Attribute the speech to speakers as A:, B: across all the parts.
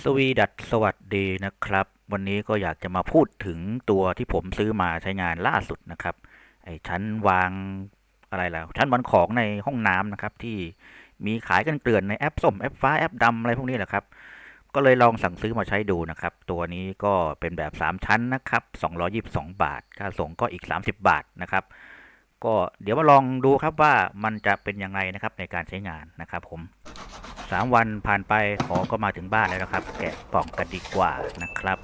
A: สวีดัสสวัสดีนะครับ วันนี้ก็อยากจะมาพูดถึงตัวที่ผมซื้อมาใช้งานล่าสุดนะครับ ไอ้ชั้นวางอะไรแล้ว ชั้นวางของในห้องน้ำนะครับ ที่มีขายกันเกลื่อนในแอปส้มแอปฟ้าแอปดำอะไรพวกนี้แหละครับ ก็เลยลองสั่งซื้อมาใช้ดูนะครับ ตัวนี้ก็เป็นแบบ 3 ชั้นนะครับ222 บาท ค่าส่งก็อีก 30 บาทนะครับ ก็เดี๋ยวมาลองดูครับว่ามันจะเป็นยังไงนะครับในการใช้งานนะครับผม สามวันผ่านไปของก็มาถึงบ้านแล้วนะครับ แกะกล่องกันดีกว่านะครับ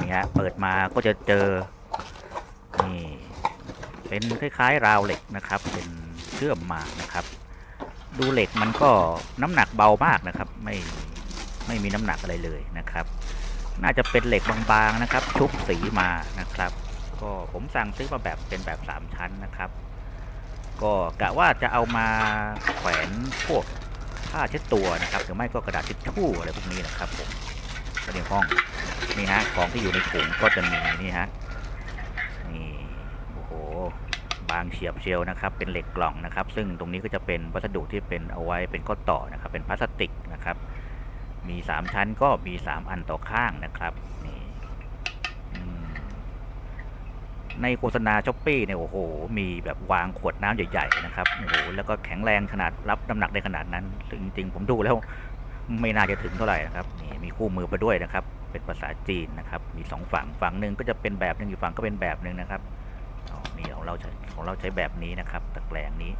A: นี่ฮะเปิดมาก็จะเจอนี่เป็นคล้ายๆราวเหล็กนะครับ เป็นเชื่อมมานะครับ ดูเหล็กมันก็น้ำหนักเบามากนะครับ ไม่ไม่มีน้ำหนักอะไรเลยนะครับ น่าจะเป็นเหล็กบางๆนะครับ ชุบสีมานะครับ ก็ผมสั่งซื้อมาแบบเป็นแบบสามชั้นนะครับ ก็กะว่าจะเอามาแขวนพวก ผ้าเช็ดตัวนะครับหรือไม่ก็กระดาษทิชชู่อะไรพวกนี้นะครับผมก็ในห้องนี่ฮะของที่อยู่ในถุงก็จะมีนี่ฮะนี่โอ้โหบางเฉียบเชียวนะครับ เป็นเหล็กกล่องนะครับ ซึ่งตรงนี้ก็จะเป็นวัสดุที่เป็นเอาไว้เป็นข้อต่อนะครับ เป็นพลาสติกนะครับ มี 3 ชั้นก็มี 3 อันต่อข้างนะครับนี่อืม ในโฆษณาช้อปปี้เนี่ยโอ้โห มีแบบวางขวดน้ำใหญ่ๆนะครับโอ้โหแล้วก็แข็งแรงขนาดรับน้ำหนักได้ขนาดนั้นซึ่งจริงๆ ผมดูแล้วไม่น่าจะถึงเท่าไหร่นะครับนี่มีคู่มือมาด้วยนะครับ เป็นภาษาจีนนะครับ มีสองฝั่งฝั่งหนึ่งก็จะเป็นแบบหนึ่งอีกฝั่งก็เป็นแบบหนึ่งนะครับนี่ของเราใช้ของเราใช้แบบนี้นะครับตะแกรงนี้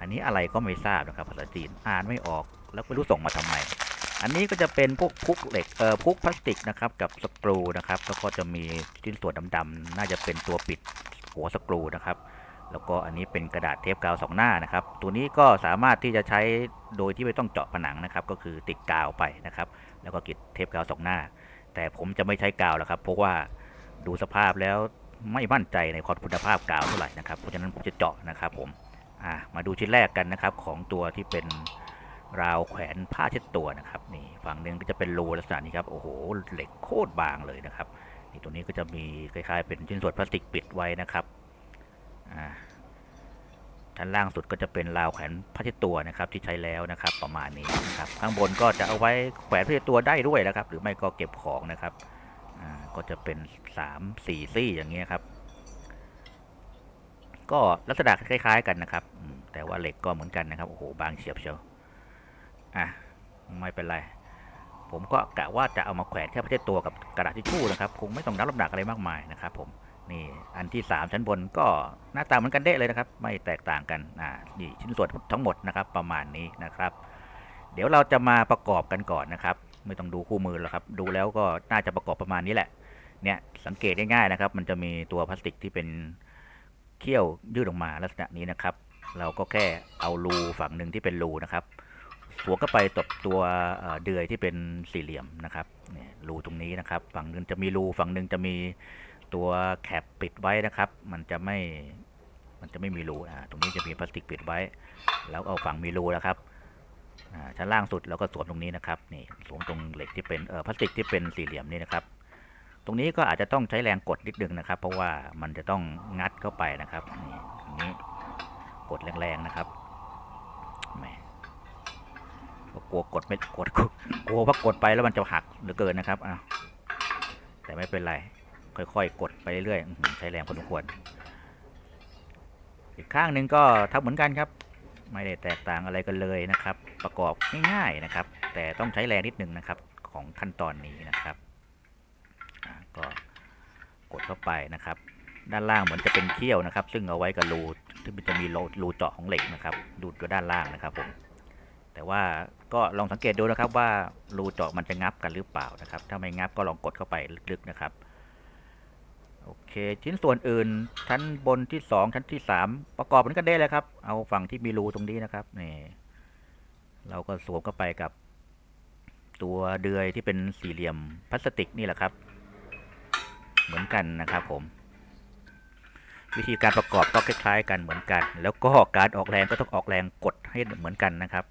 A: อันนี้อะไรก็ไม่ทราบนะครับภาษาจีนอ่านไม่ออกแล้วไม่รู้ส่งมาทำไม อันนี้ก็จะเป็นพวกพุกเหล็กเอ่อพุกพลาสติกนะครับกับสกรูนะครับแล้วก็จะมีชิ้นส่วนดำๆน่าจะเป็นตัวปิดหัวสกรูนะครับ แล้วก็อันนี้เป็นกระดาษเทปกาวสองหน้านะครับ ตัวนี้ก็สามารถที่จะใช้โดยที่ไม่ต้องเจาะผนังนะครับ ก็คือติดกาวไปนะครับ แล้วก็กิดเทปกาวสองหน้า แต่ผมจะไม่ใช้กาวแล้วครับเพราะว่าดูสภาพแล้วไม่มั่นใจในความคุณภาพกาวเท่าไหร่นะครับเพราะฉะนั้นผมจะเจาะนะครับ ผมอ่ามาดูชิ้นแรกกันนะครับของตัวที่เป็น ราวแขวนผ้าเช็ดตัวนะครับนี่ฝั่งหนึ่งก็จะเป็นรูลักษณะนี้ครับโอ้โหเหล็กโคตรบางเลยนะครับนี่ตัวนี้ก็จะมีคล้ายๆ เป็นชิ้นส่วนพลาสติกปิดไว้นะครับอ่าชั้นล่างสุดก็จะเป็นราวแขวนผ้าเช็ดตัวนะครับ ที่ใช้แล้วนะครับ ประมาณนี้นะครับ ข้างบนก็จะเอาไว้แขวนผ้าเช็ดตัวได้ด้วยนะครับ หรือไม่ก็เก็บของนะครับอ่าก็จะเป็นสามสี่ซี่อย่างเงี้ยครับ ก็ลักษณะคล้าย ๆ กันนะครับแต่ว่าเหล็กก็เหมือนกันนะครับโอ้โหบางเฉียบเชียว อะไม่เป็นไร ผมก็กะว่าจะเอามาแขวนแค่ผ้าเช็ดตัวกับกระดาษทิชชู่นะครับ คงไม่ต้องนับน้ำหนักอะไรมากมายนะครับผมนี่อันที่ 3 ชั้นบนก็หน้าตาเหมือนกันเด้เลยนะครับ ไม่แตกต่างกันอ่านี่ชิ้นส่วนทั้งหมดนะครับ ประมาณนี้นะครับ เดี๋ยวเราจะมาประกอบกันก่อนนะครับ ไม่ต้องดูคู่มือหรอกครับ ดูแล้วก็น่าจะประกอบประมาณนี้แหละเนี่ยสังเกตง่ายๆนะครับ มันจะมีตัวพลาสติกที่เป็นเขี้ยวยืดออกมาลักษณะนี้นะครับ เราก็แค่เอารูฝั่งหนึ่งที่เป็นรูนะครับ สวมเข้าไปตบตัวเดือยที่เป็นสี่เหลี่ยมนะครับเนี่ยรูตรงนี้นะครับ ฝั่งหนึ่งจะมีรูฝั่งหนึ่งจะมีตัวแคปปิดไว้นะครับ มันจะไม่มันจะไม่มีรูอ่าตรงนี้จะมีพลาสติกปิดไว้ แล้วเอาฝั่งมีรูนะครับอ่าชั้นล่างสุดเราก็สวมตรงนี้นะครับนี่สวมตรงเหล็กที่เป็นเอ่อพลาสติกที่เป็นสี่เหลี่ยมนี่นะครับ ตรงนี้ก็อาจจะต้องใช้แรงกดนิดนึงนะครับ เพราะว่ามันจะต้องงัดเข้าไปนะครับนี่ตรงนี้กดแรงๆนะครับแหม ก็กลัวกดไม่กดกลัวว่ากดไปแล้วมันจะหักเหลือเกินนะครับอะแต่ไม่เป็นไร ค่อยๆ กดไปเรื่อยๆใช้แรงพอสมควร อีกข้างหนึ่งก็ทำเหมือนกันครับ ไม่ได้แตกต่างอะไรกันเลยนะครับ ประกอบง่ายๆนะครับ แต่ต้องใช้แรงนิดนึงนะครับของขั้นตอนนี้นะครับ ก็กดเข้าไปนะครับ ด้านล่างเหมือนจะเป็นเขี้ยวนะครับ ซึ่งเอาไว้กับรูที่มันจะมีรูเจาะของเหล็กนะครับ ดูตัวด้านล่างนะครับผม แต่ว่าก็ลองสังเกตดูนะครับว่ารูเจาะมันจะงับกันหรือเปล่านะครับ ถ้าไม่งับก็ลองกดเข้าไปลึกๆนะครับ โอเคชิ้นส่วนอื่น ชั้นบนที่สองชั้นที่สามประกอบมันก็ได้เลยครับ เอาฝั่งที่มีรูตรงนี้นะครับนี่เราก็สวมเข้าไปกับ ตัวเดือยที่เป็นสี่เหลี่ยมพลาสติกนี่แหละครับ เหมือนกันนะครับผมวิธีการประกอบก็คล้ายๆกันเหมือนกัน แล้วก็การออกแรงก็ต้องออกแรงกดให้เหมือนกันนะครับ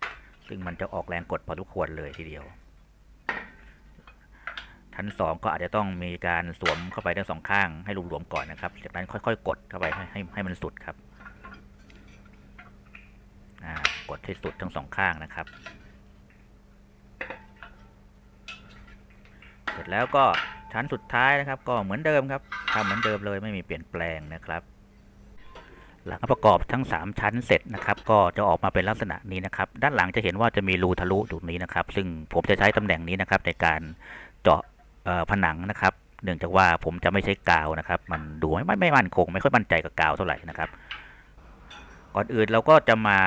A: ซึ่งมันจะออกแรงกดพอทุกควรเลยทีเดียว ชั้นสองก็อาจจะต้องมีการสวมเข้าไปทั้งสองข้างให้รวมๆก่อนนะครับ จากนั้นค่อยๆ กดเข้าไปให้ให้ให้มันสุดครับกดให้สุดทั้งสองข้างนะครับ เสร็จแล้วก็ชั้นสุดท้ายนะครับ ก็เหมือนเดิมครับทำเหมือนเดิมเลยไม่มีเปลี่ยนแปลงนะครับ หลังประกอบทั้ง 3 ชั้นเสร็จนะครับ ก็จะออกมาเป็นลักษณะนี้นะครับ ด้านหลังจะเห็นว่าจะมีรูทะลุตรงนี้นะครับ ซึ่งผมจะใช้ตำแหน่งนี้นะครับ ในการเจาะผนังนะครับ เนื่องจากว่าผมจะไม่ใช้กาวนะครับ มันดูไม่ไม่ไม่มั่นคง ไม่ค่อยมั่นใจกับกาวเท่าไหร่นะครับ ก่อนอื่นเราก็จะมา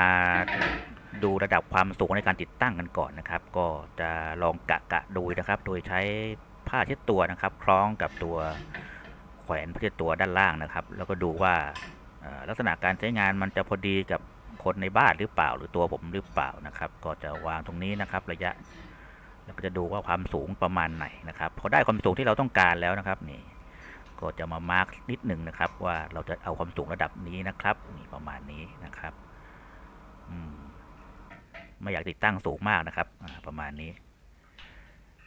A: ดูระดับความสูงในการติดตั้งกันก่อนนะครับ ก็จะลองกะกะดูนะครับ โดยใช้ผ้าเช็ดตัวนะครับ คล้องกับตัวแขวนผ้าเช็ดตัวด้านล่างนะครับ แล้วก็ดูว่า ลักษณะการใช้งานมันจะพอดีกับคนในบ้านหรือเปล่า หรือตัวผมหรือเปล่านะครับ ก็จะวางตรงนี้นะครับ ระยะแล้วก็จะดูว่าความสูงประมาณไหนนะครับพอได้ความสูงที่เราต้องการแล้วนะครับนี่ก็จะมามาร์กนิดหนึ่งนะครับ ว่าเราจะเอาความสูงระดับนี้นะครับนี่ประมาณนี้นะครับอืมไม่อยากติดตั้งสูงมากนะครับประมาณนี้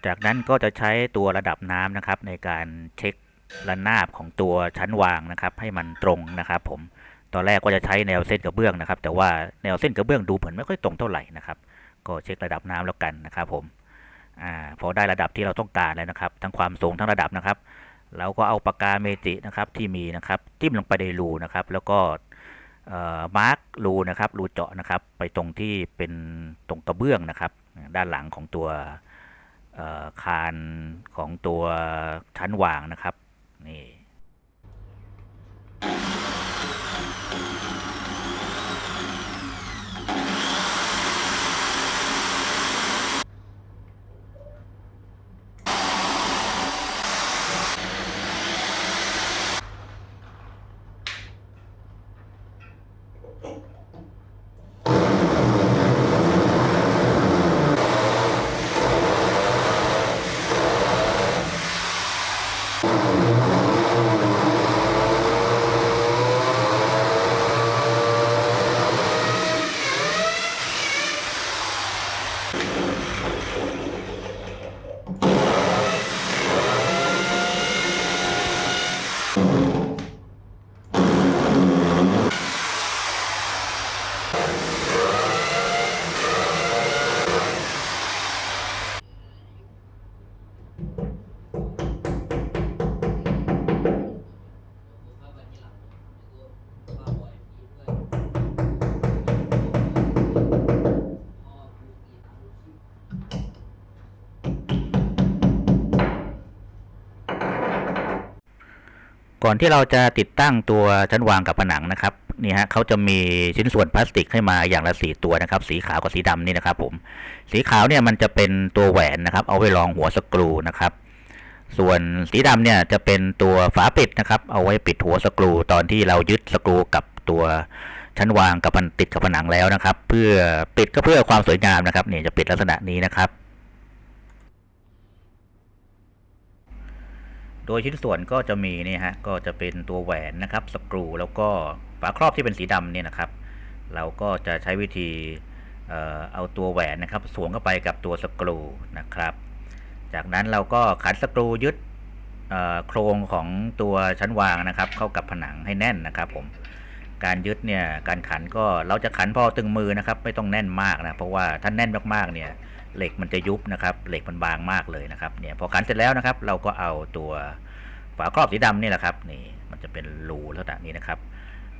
A: จากนั้นก็จะใช้ตัวระดับน้ำนะครับ ในการเช็ค ระนาบของตัวชั้นวางนะครับ ให้มันตรงนะครับ ผมตอนแรกก็จะใช้แนวเส้นกระเบื้องนะครับ แต่ว่าแนวเส้นกระเบื้องดูเหมือนไม่ค่อยตรงเท่าไหร่นะครับ ก็เช็คระดับน้ำแล้วกันนะครับ ผมอ่าพอได้ระดับที่เราต้องการแล้วนะครับ ทั้งความสูงทั้งระดับนะครับเราก็เอาปากกาเมจินะครับที่มีนะครับจิ้มลงไปในรูนะครับ แล้วก็มาร์กรูนะครับรูเจาะนะครับ ไปตรงที่เป็นตรงกระเบื้องนะครับ ด้านหลังของตัวคานของตัวชั้นวางนะครับ นี่ ก่อนที่เราจะติดตั้งตัวชั้นวางกับผนังนะครับนี่ฮะเขาจะมีชิ้นส่วนพลาสติกให้มาอย่างละสีตัวนะครับ สีขาวกับสีดำนี่นะครับ ผม สีขาวเนี่ยมันจะเป็นตัวแหวนนะครับ เอาไว้รองหัวสกรูนะครับ ส่วนสีดำเนี่ยจะเป็นตัวฝาปิดนะครับ เอาไว้ปิดหัวสกรู ตอนที่เรายึดสกรูกับตัวชั้นวางกับผนติดกับผนังแล้วนะครับ เพื่อปิดก็เพื่อความสวยงามนะครับเนี่ยจะปิดลักษณะนี้นะครับ โดยชิ้นส่วนก็จะมีนี่ฮะก็จะเป็นตัวแหวนนะครับสกรูแล้วก็ฝาครอบที่เป็นสีดำเนี่ยนะครับ เราก็จะใช้วิธีเอาตัวแหวนนะครับสวมเข้าไปกับตัวสกรูนะครับ จากนั้นเราก็ขันสกรูยึดโครงของตัวชั้นวางนะครับ เข้ากับผนังให้แน่นนะครับ ผมการยึดเนี่ยการขันก็เราจะขันพอตึงมือนะครับ ไม่ต้องแน่นมากนะเพราะว่าถ้าแน่นมากๆเนี่ย เหล็กมันจะยุบนะครับ เหล็กมันบางมากเลยนะครับเนี่ยพอขันเสร็จแล้วนะครับ เราก็เอาตัวฝาครอบสีดำนี่แหละครับนี่มันจะเป็นรูลักษณะนี้นะครับ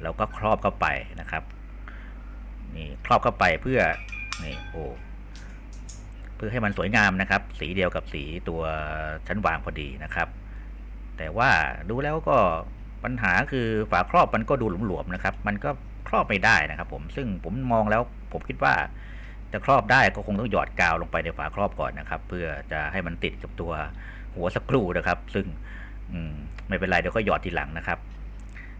A: เราก็ครอบเข้าไปนะครับนี่ครอบเข้าไปเพื่อนี่โอ้เพื่อให้มันสวยงามนะครับ สีเดียวกับสีตัวชั้นวางพอดีนะครับ แต่ว่าดูแล้วก็ปัญหาคือฝาครอบมันก็ดูหลวมๆนะครับ มันก็ครอบไม่ได้นะครับ ผมซึ่งผมมองแล้วผมคิดว่า จะครอบได้ก็คงต้องหยอดกาวลงไปในฝาครอบก่อนนะครับ เพื่อจะให้มันติดกับตัวหัวสกรูนะครับ ซึ่งอืมไม่เป็นไรเดี๋ยวก็หยอดทีหลังนะครับ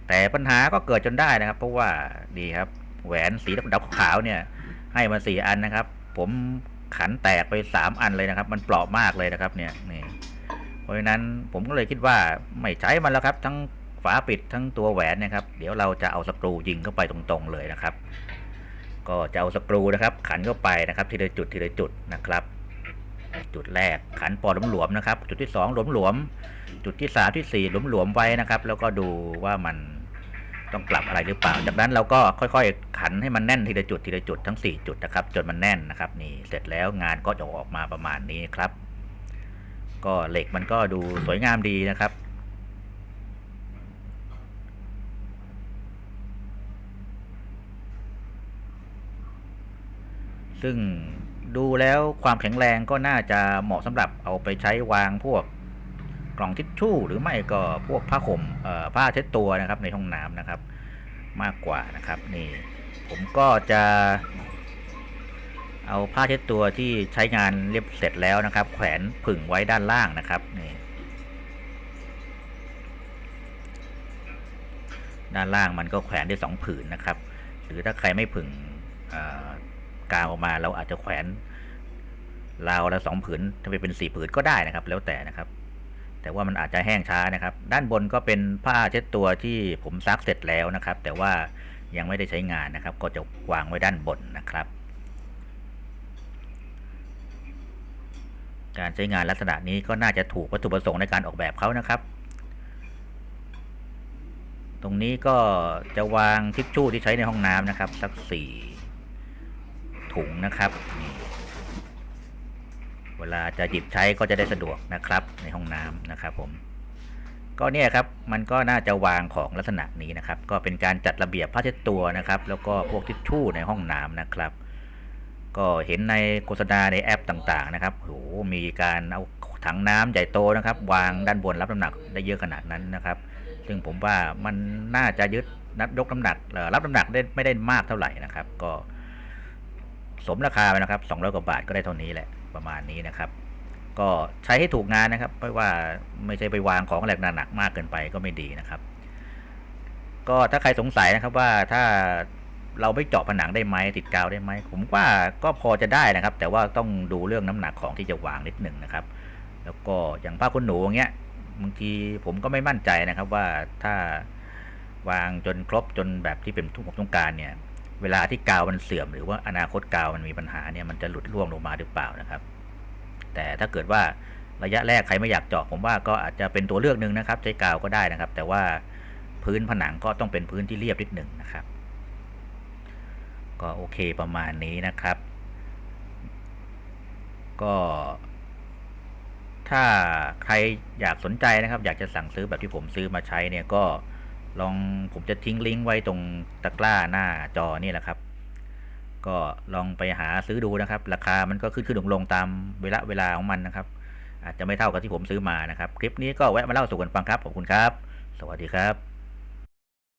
A: แต่ปัญหาก็เกิดจนได้นะครับ เพราะว่าดีครับแหวนสีดำขาวเนี่ย ให้มาสี่อันนะครับ ผมขันแตกไปสามอันเลยนะครับ มันเปราะมากเลยนะครับ เนี่ยนี่เพราะฉะนั้นผมก็เลยคิดว่าไม่ใช้มันแล้วครับ ทั้งฝาปิดทั้งตัวแหวนนะครับ เดี๋ยวเราจะเอาสกรูยิงเข้าไปตรงๆเลยนะครับ ก็จะเอาสกรูนะครับ ขันเข้าไปนะครับทีละจุดทีละจุดนะครับ จุดแรกขันปอหลวมๆนะครับ จุดที่สองหลวมๆจุดที่สามที่สี่หลวมๆไว้นะครับ แล้วก็ดูว่ามันต้องปรับอะไรหรือเปล่า จากนั้นเราก็ค่อยๆ ขันให้มันแน่นทีละจุดทีละจุดทั้งสี่จุดนะครับ จนมันแน่นนะครับ นี่เสร็จแล้วงานก็จะออกมาประมาณนี้ครับ ก็เหล็กมันก็ดูสวยงามดีนะครับ ซึ่งดูแล้วความแข็งแรงก็น่าจะเหมาะสำหรับเอาไปใช้วางพวกกล่องทิชชู่ หรือไม่ก็พวกผ้าห่มผ้าเช็ดตัวนะครับในห้องน้ำนะครับ มากกว่านะครับนี่ผมก็จะเอาผ้าเช็ดตัวที่ใช้งานเรียบเสร็จแล้วนะครับ แขวนผึ่งไว้ด้านล่างนะครับนี่ด้านล่างมันก็แขวนได้สองผืนนะครับ หรือถ้าใครไม่ผึ่ง กาวออกมา เราอาจจะแขวนราวละสองผืนถ้าไปเป็นสี่ผืนก็ได้นะครับ แล้วแต่นะครับ แต่ว่ามันอาจจะแห้งช้านะครับ ด้านบนก็เป็นผ้าเช็ดตัวที่ผมซักเสร็จแล้วนะครับ แต่ว่ายังไม่ได้ใช้งานนะครับ ก็จะวางไว้ด้านบนนะครับ การใช้งานลักษณะนี้ก็น่าจะถูกวัตถุประสงค์ในการออกแบบเขานะครับ ตรงนี้ก็จะวางทิชชู่ที่ใช้ในห้องน้ำนะครับ สักสี่ ถุงนะครับนี่เวลาจะหยิบใช้ก็จะได้สะดวกนะครับ ในห้องน้ำนะครับผม ก็เนี่ยครับมันก็น่าจะวางของลักษณะนี้นะครับ ก็เป็นการจัดระเบียบผ้าเช็ดตัวนะครับ แล้วก็พวกทิชชู่ในห้องน้ำนะครับ ก็เห็นในโฆษณาในแอปต่างๆนะครับโหมีการเอาถังน้ำใหญ่โตนะครับ วางด้านบนรับน้ำหนักได้เยอะขนาดนั้นนะครับ ซึ่งผมว่ามันน่าจะยึดนับยกน้ำหนักรับน้ำหนักได้ไม่ได้มากเท่าไหร่นะครับ ก็ สมราคาไปนะครับ200กว่าบาทก็ได้เท่านี้แหละประมาณนี้นะครับ ก็ใช้ให้ถูกงานนะครับไม่ว่าไม่ใช่ไปวางของแหลกหนักมากเกินไปก็ไม่ดีนะครับ ก็ถ้าใครสงสัยนะครับว่าถ้าเราไม่เจาะผนังได้ไหมติดกาวได้ไหมผมว่าก็พอจะได้นะครับ แต่ว่าต้องดูเรื่องน้ำหนักของที่จะวางนิดหนึ่งนะครับ แล้วก็อย่างผ้าขนหนูอย่างเงี้ยบางทีผมก็ไม่มั่นใจนะครับว่าถ้าวางจนครบจนแบบที่เป็นทุกผมต้องการเนี่ย เวลาที่กาวมันเสื่อม หรือว่าอนาคตกาวมันมีปัญหาเนี่ยมันจะหลุดร่วงลงมาหรือเปล่านะครับ แต่ถ้าเกิดว่าระยะแรกใครไม่อยากเจาะผมว่าก็อาจจะเป็นตัวเลือกหนึ่งนะครับ ใช้กาวก็ได้นะครับ แต่ว่าพื้นผนังก็ต้องเป็นพื้นที่เรียบนิดหนึ่งนะครับ ก็โอเคประมาณนี้นะครับ ก็ถ้าใครอยากสนใจนะครับ อยากจะสั่งซื้อแบบที่ผมซื้อมาใช้เนี่ยก็ ลองผมจะทิ้งลิงก์ไว้ตรงตะกร้าหน้าจอนี่แหละครับ ก็ลองไปหาซื้อดูนะครับ ราคามันก็ขึ้นขึ้นลงลงตามเวลาเวลาของมันนะครับ อาจจะไม่เท่ากับที่ผมซื้อมานะครับ คลิปนี้ก็แวะมาเล่าสู่กันฟังครับขอบคุณครับ สวัสดีครับ